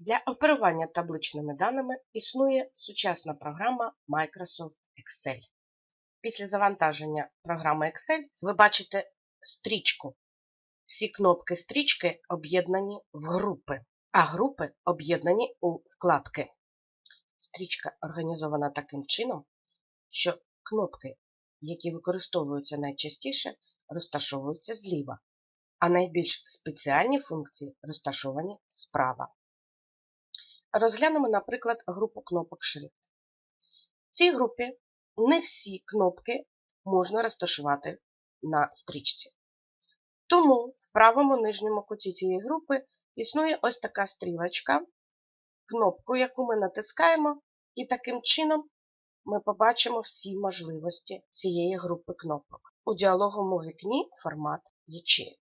Для оперування табличними даними існує сучасна програма Microsoft Excel. Після завантаження програми Excel ви бачите стрічку. Всі кнопки стрічки об'єднані в групи, а групи об'єднані у вкладки. Стрічка організована таким чином, що кнопки, які використовуються найчастіше, розташовуються зліва, а найбільш спеціальні функції розташовані справа. Розглянемо, наприклад, групу кнопок шрифт. В цій групі не всі кнопки можна розташувати на стрічці. Тому в правому нижньому куті цієї групи існує ось така стрілочка, кнопку, яку ми натискаємо, і таким чином ми побачимо всі можливості цієї групи кнопок. У діалоговому вікні формат ячеїк.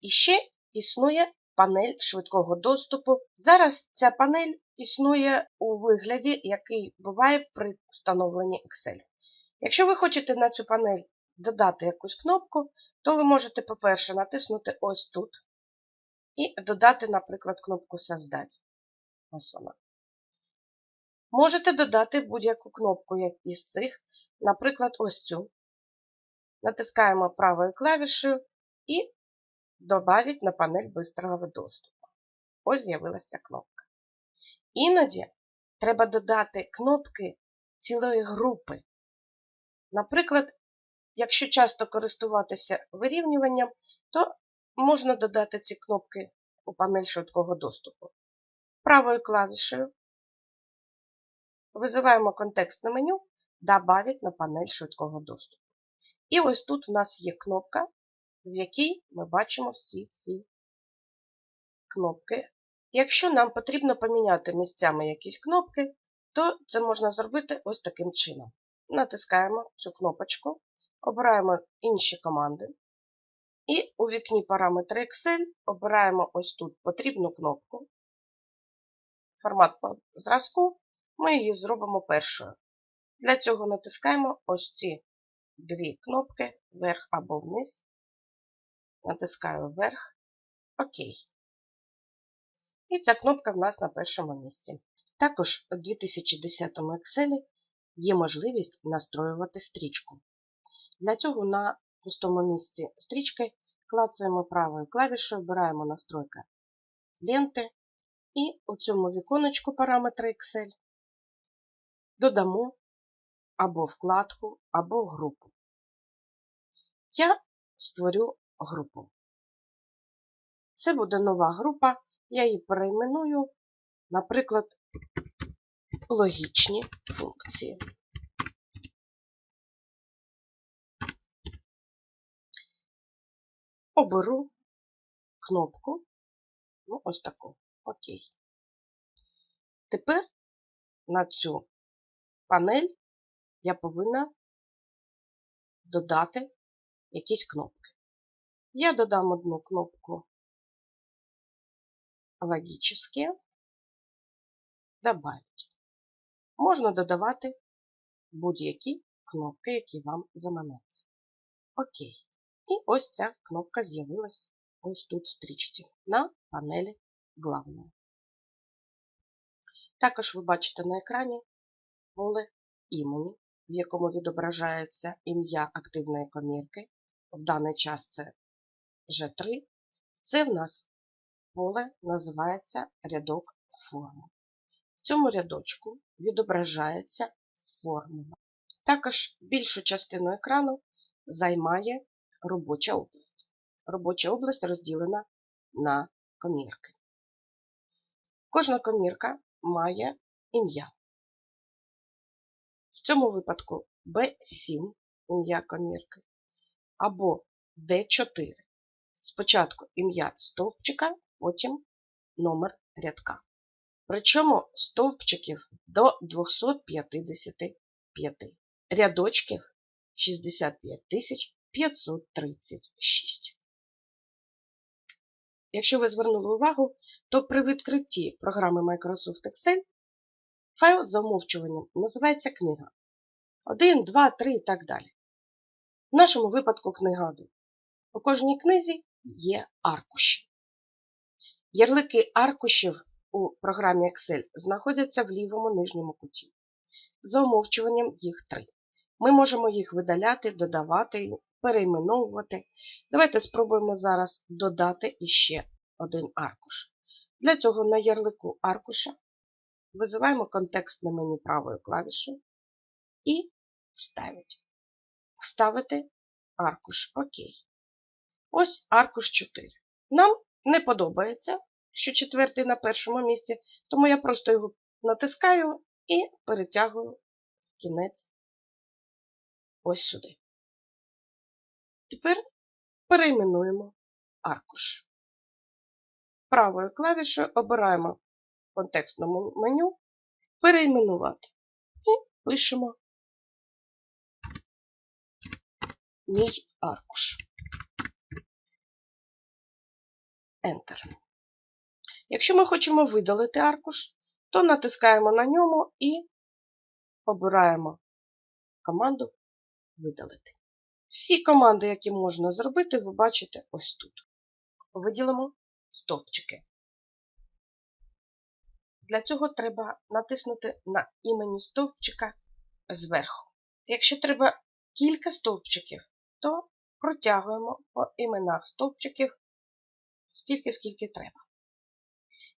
І ще існує панель швидкого доступу. Зараз ця панель існує у вигляді, який буває при встановленні Excel. Якщо ви хочете на цю панель додати якусь кнопку, то ви можете, по-перше, натиснути ось тут і додати, наприклад, кнопку Создать. Ось вона. Можете додати будь-яку кнопку із цих, наприклад, ось цю. Натискаємо правою клавішею і Добавить на панель бистрого доступу. Ось з'явилася кнопка. Іноді треба додати кнопки цілої групи. Наприклад, якщо часто користуватися вирівнюванням, то можна додати ці кнопки у панель швидкого доступу. Правою клавішею визиваємо контекстне меню Добавить на панель швидкого доступу. І ось тут у нас є кнопка в якій ми бачимо всі ці кнопки. Якщо нам потрібно поміняти місцями якісь кнопки, то це можна зробити ось таким чином. Натискаємо цю кнопочку, обираємо інші команди. І у вікні параметри Excel обираємо ось тут потрібну кнопку. Формат по зразку, ми її зробимо першою. Для цього натискаємо ось ці дві кнопки вверх або вниз натискаю вверх, ОК. І ця кнопка в нас на першому місці. Також у 2010 Excel є можливість настроювати стрічку. Для цього на пустому місці стрічки клацаємо правою клавішою, обираємо настройка ленти і у цьому віконечку параметри Excel додамо або вкладку, або групу. Я створю групу. Це буде нова група, я її перейменую, наприклад, логічні функції. Оберу кнопку, ну, ось таку. Окей. Тепер на цю панель я повинна додати якісь кнопки. Я додам одну кнопку логические, добавить. Можна додавати будь-які кнопки, які вам заманеться. Окей. І ось ця кнопка з'явилась ось тут в стрічці на панелі главної. Також ви бачите на екрані поле імені, в якому відображається ім'я активної комірки. В даний час це G3. Це в нас поле називається рядок форми. В цьому рядочку відображається формула. Також більшу частину екрану займає робоча область. Робоча область розділена на комірки. Кожна комірка має ім'я. В цьому випадку B7 ім'я комірки або D4 Спочатку ім'я стовпчика, потім номер рядка. Причому стовпчиків до 255, рядочків 65 536. Якщо ви звернули увагу, то при відкритті програми Microsoft Excel файл за умовчуванням називається книга. 1, 2, 3 і так далі. В нашому випадку книга 1. У кожній книзі є аркуші. Ярлики аркушів у програмі Excel знаходяться в лівому нижньому куті. За умовчуванням їх три. Ми можемо їх видаляти, додавати, перейменовувати. Давайте спробуємо зараз додати іще один аркуш. Для цього на ярлику аркуша визиваємо контекстне меню правою клавішою і вставити. Вставити аркуш ОК. Ось аркуш 4. Нам не подобається, що четвертий на першому місці, тому я просто його натискаю і перетягую кінець ось сюди. Тепер перейменуємо аркуш. Правою клавішою обираємо в контекстному меню перейменувати і пишемо мій аркуш. Enter. Якщо ми хочемо видалити аркуш, то натискаємо на ньому і обираємо команду Видалити. Всі команди, які можна зробити, ви бачите ось тут. Виділимо стовпчики. Для цього треба натиснути на імені стовпчика зверху. Якщо треба кілька стовпчиків, то протягуємо по іменах стовпчиків стільки, скільки треба.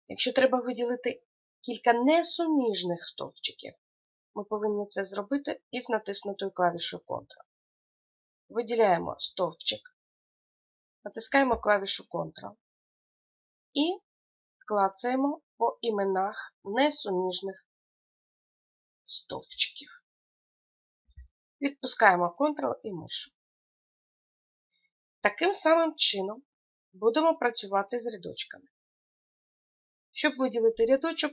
Якщо треба виділити кілька несуміжних стовпчиків, ми повинні це зробити із натиснутою клавішою Ctrl. Виділяємо стовпчик, натискаємо клавішу Ctrl і клацаємо по іменах несуміжних стовпчиків. Відпускаємо Ctrl і мишу. Таким самим чином будемо працювати з рядочками. Щоб виділити рядочок,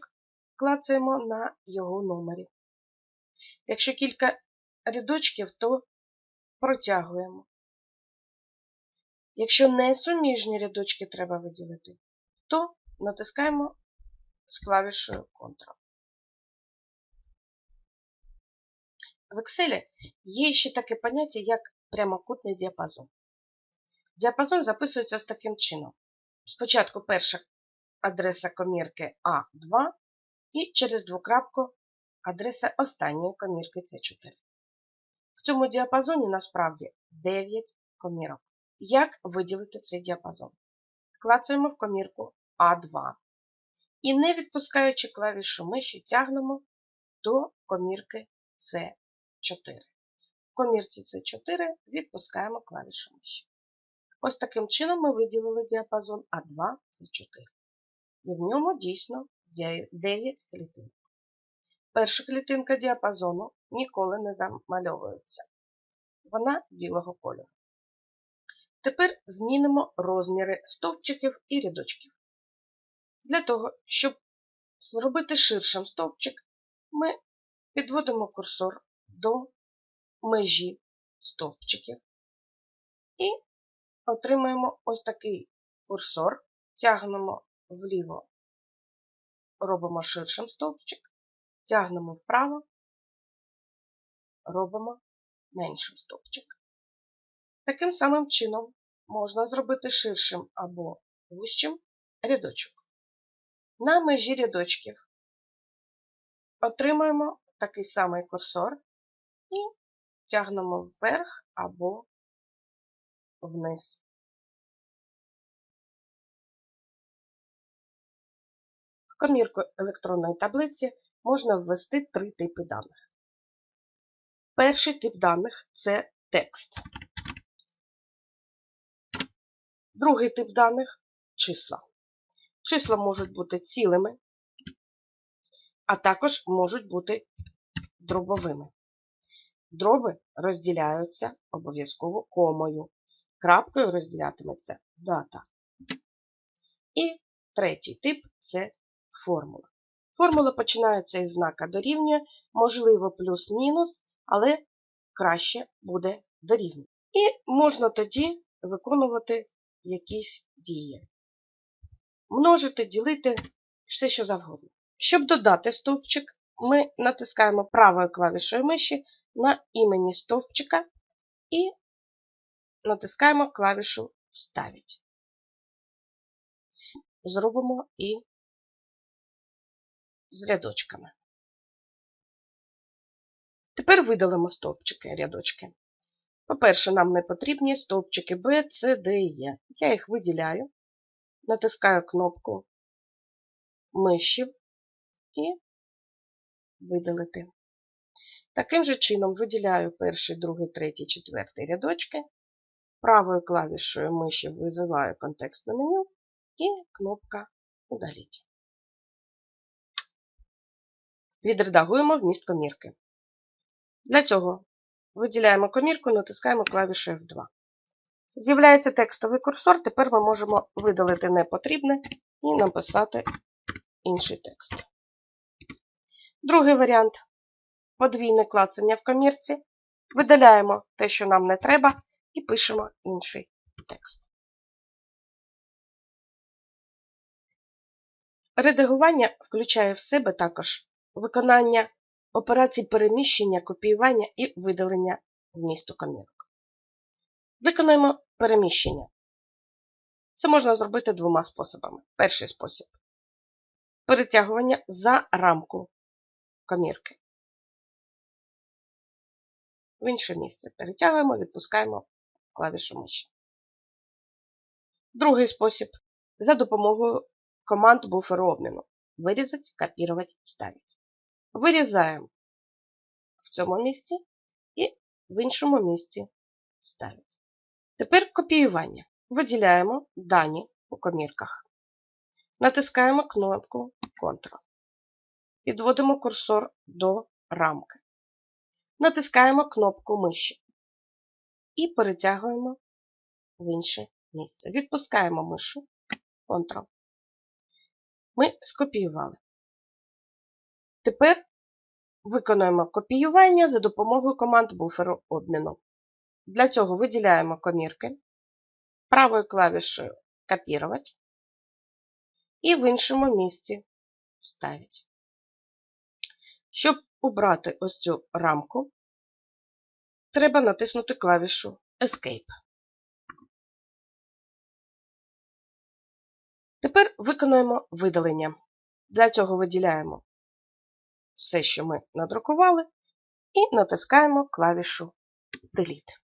клацаємо на його номері. Якщо кілька рядочків, то протягуємо. Якщо несуміжні рядочки треба виділити, то натискаємо з клавішою Ctrl. В Excel є ще таке поняття, як прямокутний діапазон. Діапазон записується ось таким чином. Спочатку перша адреса комірки А2 і через двокрапку адреса останньої комірки С4. В цьому діапазоні насправді 9 комірок. Як виділити цей діапазон? Клацаємо в комірку А2 і, не відпускаючи клавішу миші, тягнемо до комірки С4. В комірці С4 відпускаємо клавішу миші. Ось таким чином ми виділили діапазон А2С4. І в ньому дійсно 9 клітин. Перша клітинка діапазону ніколи не замальовується. Вона білого кольору. Тепер змінимо розміри стовпчиків і рядочків. Для того, щоб зробити ширшим стовпчик, ми підводимо курсор до межі стовпчиків і отримаємо ось такий курсор, тягнемо вліво, робимо ширшим стовпчик, тягнемо вправо, робимо меншим стовпчик. Таким самим чином можна зробити ширшим або вущим рядочок. На межі рядочків отримаємо такий самий курсор і тягнемо вверх або вниз. Комірку електронної таблиці можна ввести три типи даних. Перший тип даних це текст. Другий тип даних числа. Числа можуть бути цілими, а також можуть бути дробовими. Дроби розділяються обов'язково комою. Крапкою розділятиметься дата. І третій тип це формула. Формула починається із знака дорівнює, можливо, плюс-мінус, але краще буде дорівнює. І можна тоді виконувати якісь дії. Множити, ділити, все що завгодно. Щоб додати стовпчик, ми натискаємо правою клавішою миші на імені стовпчика і натискаємо клавішу Вставить. Зробимо і з рядочками. Тепер видалимо стовпчики рядочки. По-перше, нам не потрібні стовпчики B, C, D і E. Я їх виділяю, натискаю кнопку миші і видалити. Таким же чином виділяю перший, другий, третій, четвертий рядочки. Правою клавішою миші визиваю контекстне меню і кнопка Удаліть. Відредагуємо вміст комірки. Для цього виділяємо комірку натискаємо клавішу F2. З'являється текстовий курсор, тепер ми можемо видалити непотрібне і написати інший текст. Другий варіант подвійне клацання в комірці. Видаляємо те, що нам не треба, і пишемо інший текст. Редагування включає в себе також виконання операцій переміщення, копіювання і видалення вмісту комірок. Виконуємо переміщення. Це можна зробити двома способами. Перший спосіб перетягування за рамку комірки. В інше місце перетягуємо, відпускаємо клавішу миші. Другий спосіб за допомогою команд буферу обміну. Вирізати, копірувати, ставити. Вирізаємо в цьому місці і в іншому місці ставити. Тепер копіювання. Виділяємо дані у комірках. Натискаємо кнопку Ctrl. Підводимо курсор до рамки. Натискаємо кнопку миші і перетягуємо в інше місце. Відпускаємо мишу Ctrl. Ми скопіювали. Тепер виконуємо копіювання за допомогою команд буферу обміну. Для цього виділяємо комірки, правою клавішою Копірувати і в іншому місці вставити. Щоб убрати ось цю рамку, треба натиснути клавішу Escape. Тепер виконуємо видалення. Для цього виділяємо все, що ми надрукували, і натискаємо клавішу Delete.